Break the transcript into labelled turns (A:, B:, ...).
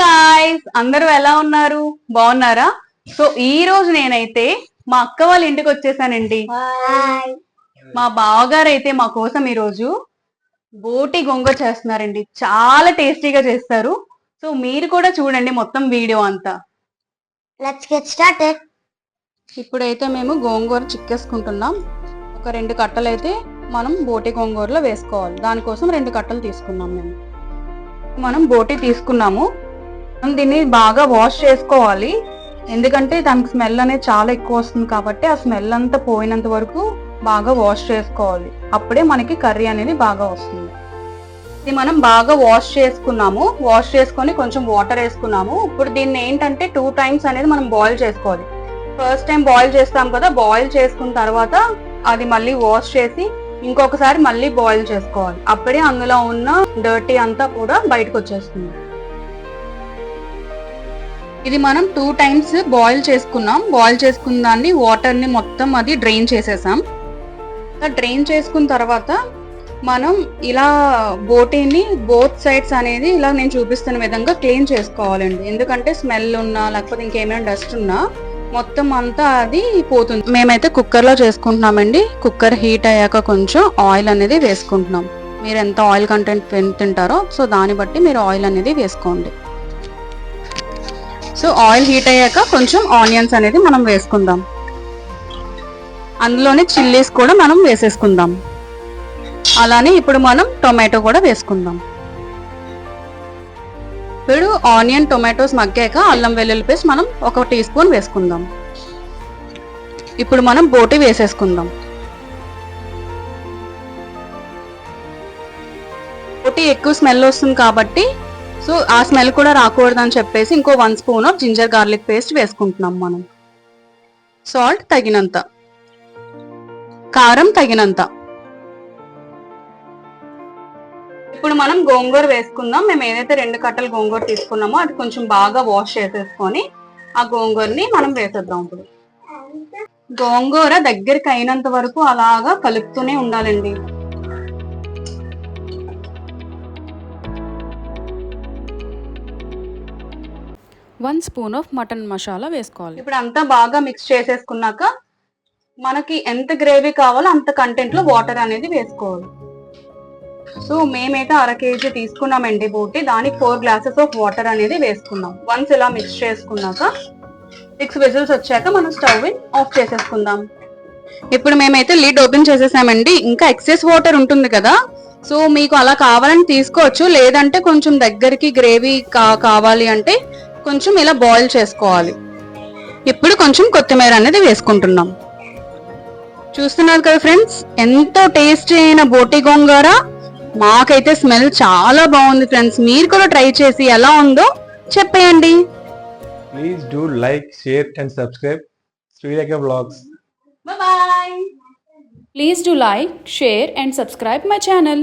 A: Guys అందరూ ఎలా ఉన్నారు? బాగున్నారా? సో ఈ రోజు నేనైతే మా అక్క వాళ్ళ ఇంటికి వచ్చేసానండి. మా బావగారు అయితే మా కోసం ఈ రోజు బోటి గొంగ చేస్తున్నారండి. చాలా టేస్టీగా చేస్తారు. సో మీరు కూడా చూడండి మొత్తం వీడియో అంతా. ఇప్పుడైతే మేము గోంగూర చిక్కేసుకుంటున్నాం. ఒక రెండు కట్టలు అయితే మనం బోటి గోంగూరలో వేసుకోవాలి. దానికోసం రెండు కట్టలు తీసుకున్నాం మేము. మనం బోటి తీసుకున్నాము. మనం దీన్ని బాగా వాష్ చేసుకోవాలి. ఎందుకంటే దానికి స్మెల్ అనేది చాలా ఎక్కువ వస్తుంది కాబట్టి ఆ స్మెల్ అంతా పోయినంత వరకు బాగా వాష్ చేసుకోవాలి. అప్పుడే మనకి కర్రీ అనేది బాగా వస్తుంది. ఇది మనం బాగా వాష్ చేసుకున్నాము. వాష్ చేసుకొని కొంచెం వాటర్ వేసుకున్నాము. ఇప్పుడు దీన్ని ఏంటంటే టూ టైమ్స్ అనేది మనం బాయిల్ చేసుకోవాలి. ఫస్ట్ టైం బాయిల్ చేస్తాం కదా బాయిల్ చేసుకున్న తర్వాత అది మళ్ళీ వాష్ చేసి ఇంకొకసారి మళ్ళీ బాయిల్ చేసుకోవాలి. అప్పుడే అందులో ఉన్న డర్టీ అంతా కూడా బయటకు వచ్చేస్తుంది. ఇది మనం టూ టైమ్స్ బాయిల్ చేసుకున్నాం. బాయిల్ చేసుకున్న దాన్ని వాటర్ని మొత్తం అది డ్రైన్ చేసేసాం. డ్రైన్ చేసుకున్న తర్వాత మనం ఇలా బోటీని బోత్ సైడ్స్ అనేది ఇలా నేను చూపిస్తున్న విధంగా క్లీన్ చేసుకోవాలండి. ఎందుకంటే స్మెల్ ఉన్నా లేకపోతే ఇంకేమైనా డస్ట్ ఉన్నా మొత్తం అంతా అది పోతుంది. మేమైతే కుక్కర్లో చేసుకుంటున్నామండి. కుక్కర్ హీట్ అయ్యాక కొంచెం ఆయిల్ అనేది వేసుకుంటున్నాం. మీరు ఎంత ఆయిల్ కంటెంట్ తింటారో సో దాన్ని బట్టి మీరు ఆయిల్ అనేది వేసుకోండి. సో ఆయిల్ హీట్ అయ్యాక కొంచెం ఆనియన్స్ అనేది మనం వేసుకుందాం. అందులోనే చిల్లీస్ కూడా మనం వేసేసుకుందాం. అలానే ఇప్పుడు మనం టొమాటో కూడా వేసుకుందాం. ఇప్పుడు ఆనియన్ టొమాటోస్ మగ్గాక అల్లం వెల్లుల్లి పేస్ట్ మనం ఒక టీ స్పూన్ వేసుకుందాం. ఇప్పుడు మనం బోటి వేసేసుకుందాం. బోటి ఎక్కువ స్మెల్ వస్తుంది కాబట్టి సో ఆ స్మెల్ కూడా రాకూడదని చెప్పేసి ఇంకో one spoon of ginger garlic paste వేసుకుంటున్నాం మనం. సాల్ట్ తగినంత. కారం తగినంత. ఇప్పుడు మనం గోంగూర వేసుకుందాం. మేము ఏదైతే రెండు కట్టలు గోంగూర తీసుకున్నామో అది కొంచెం బాగా వాష్ చేసేసుకొని ఆ గోంగూరని మనం వేసేద్దాం ఇప్పుడు. గోంగూర దగ్గరికి అయినంత వరకు అలాగా కలుపుతూనే ఉండాలండి.
B: One spoon of mutton masala వేసుకోవాలి.
A: ఇప్పుడు అంతా బాగా మిక్స్ చేసేసుకున్నాక మనకి ఎంత గ్రేవీ కావాలో అంత కంటెంట్లో వాటర్ అనేది వేసుకోవాలి. సో మేమైతే అర కేజీ తీసుకున్నామండి బోటి. దానికి ఫోర్ గ్లాసెస్ ఆఫ్ వాటర్ అనేది వేసుకున్నాం. వన్స్ ఇలా మిక్స్ చేసుకున్నాక సిక్స్ విజిల్స్ వచ్చాక మనం స్టవ్ ఆఫ్ చేసేసుకుందాం. ఇప్పుడు మేమైతే లిడ్ ఓపెన్ చేసేసామండి. ఇంకా ఎక్సెస్ వాటర్ ఉంటుంది కదా. సో మీకు అలా కావాలని తీసుకోవచ్చు. లేదంటే కొంచెం దగ్గరికి గ్రేవీ కావాలి అంటే కొంచెం ఇలా బాయిల్ చేసుకోవాలి. ఇప్పుడు కొంచెం కొత్తిమీర అనేది వేసుకుంటున్నాం. చూస్తున్నారు కదా ఫ్రెండ్స్? ఎంతో టేస్టీ అయిన బోటి గోంగూర. మాకైతే స్మెల్ చాలా బాగుంది ఫ్రెండ్స్. మీరు కూడా ట్రై చేసి ఎలా ఉందో చెప్పేయండి.
C: Please do like, share, and subscribe. Srileka Vlogs.
A: Bye
B: please do like share and subscribe my channel